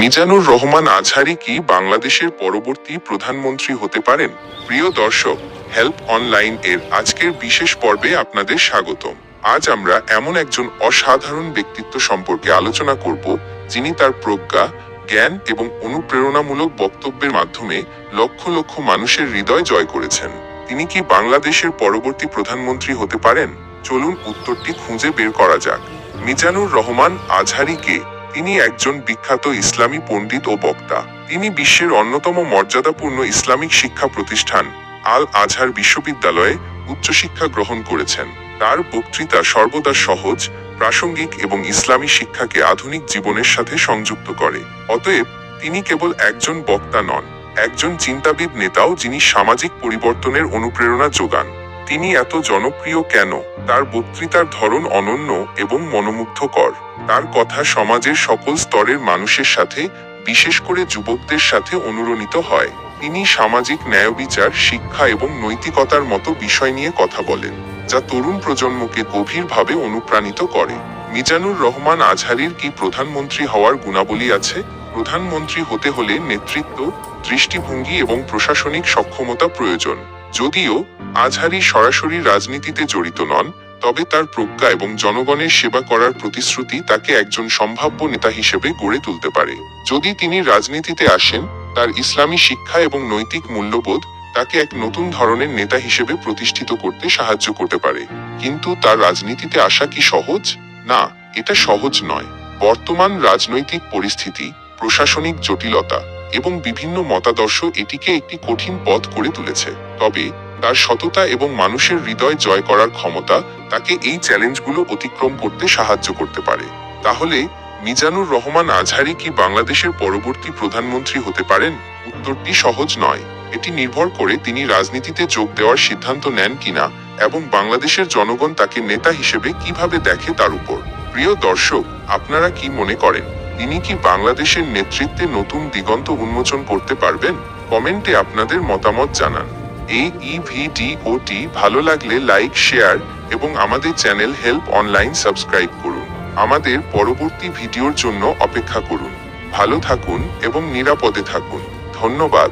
মিজানুর রহমান আজহারি কি বাংলাদেশের পরবর্তী প্রধানমন্ত্রী হতে পারেন? প্রিয় দর্শক, হেল্প অনলাইন এর আজকের বিশেষ পর্বে আপনাদের স্বাগতম। আজ আমরা এমন একজন অসাধারণ ব্যক্তিত্ব সম্পর্কে আলোচনা করব, যিনি তার প্রজ্ঞা, জ্ঞান এবং অনুপ্রেরণামূলক বক্তব্যের মাধ্যমে লক্ষ লক্ষ মানুষের হৃদয় জয় করেছেন। তিনি কি বাংলাদেশের পরবর্তী প্রধানমন্ত্রী হতে পারেন? চলুন উত্তরটি খুঁজে বের করা যাক। মিজানুর রহমান আজহারি কে তিনি একজন বিখ্যাত ইসলামী পণ্ডিত ও বক্তা। তিনি বিশ্বের অন্যতম মর্যাদাপূর্ণ ইসলামিক শিক্ষা প্রতিষ্ঠান আল আজহার বিশ্ববিদ্যালয়ে উচ্চশিক্ষা গ্রহণ করেছেন। তার বক্তৃতা সর্বদা সহজ, প্রাসঙ্গিক এবং ইসলামী শিক্ষাকে আধুনিক জীবনের সাথে সংযুক্ত করে। অতএব, তিনি কেবল একজন বক্তা নন, একজন চিন্তাবিদ নেতাও যিনি সামাজিক পরিবর্তনের অনুপ্রেরণা যোগান। তিনি এত জনপ্রিয় কেন? তার বক্তৃতার ধরন অনন্য এবং মনোমুগ্ধকর। তার কথা সমাজের সকল স্তরের মানুষের সাথে, বিশেষ করে যুবকদের সাথে অনুরণিত হয়। তিনি সামাজিক ন্যায়বিচার, শিক্ষা এবং নৈতিকতার মতো বিষয় নিয়ে কথা বলেন, যা তরুণ প্রজন্মকে গভীরভাবে অনুপ্রাণিত করে। মিজানুর রহমান আজহারির কি প্রধানমন্ত্রী হওয়ার গুণাবলী আছে? প্রধানমন্ত্রী হতে হলে নেতৃত্ব, দৃষ্টিভঙ্গি এবং প্রশাসনিক সক্ষমতা প্রয়োজন। যদিও আজহারি সরাসরি রাজনীতিতে জড়িত নন, তবে তার প্রজ্ঞা এবং জনগণের সেবা করার প্রতিশ্রুতি তাকে একজন সম্ভাব্য নেতা হিসেবে গড়ে তুলতে পারে। যদি তিনি রাজনীতিতে আসেন, তার ইসলামী শিক্ষা এবং নৈতিক মূল্যবোধ তাকে এক নতুন ধরনের নেতা হিসেবে প্রতিষ্ঠিত করতে সাহায্য করতে পারে। কিন্তু তার রাজনীতিতে আসা কি সহজ? না, এটা সহজ নয়। বর্তমান রাজনৈতিক পরিস্থিতি, প্রশাসনিক জটিলতা এবং বিভিন্ন মতাদর্শ এটিকে একটি কঠিন পথ করে তুলেছে। তবে তার সততা এবং মানুষের হৃদয় জয় করার ক্ষমতা তাকে এই চ্যালেঞ্জগুলো অতিক্রম করতে সাহায্য করতে পারে। তাহলে মিজানুর রহমান আজহারি কি বাংলাদেশের পরবর্তী প্রধানমন্ত্রী হতে পারেন? উত্তরটি সহজ নয়। এটি নির্ভর করে তিনি রাজনীতিতে যোগ দেওয়ার সিদ্ধান্ত নেন কিনা এবং বাংলাদেশের জনগণ তাকে নেতা হিসেবে কীভাবে দেখে তার উপর। প্রিয় দর্শক, আপনারা কি মনে করেন? তিনি কি বাংলাদেশের নেতৃত্বে নতুন দিগন্ত উন্মোচন করতে পারবেন? কমেন্টে আপনাদের মতামত জানান। এই ই ভিডিওটি ভালো লাগলে লাইক, শেয়ার এবং আমাদের চ্যানেল হেল্প অনলাইন সাবস্ক্রাইব করুন। আমাদের পরবর্তী ভিডিওর জন্য অপেক্ষা করুন। ভালো থাকুন এবং নিরাপদে থাকুন। ধন্যবাদ।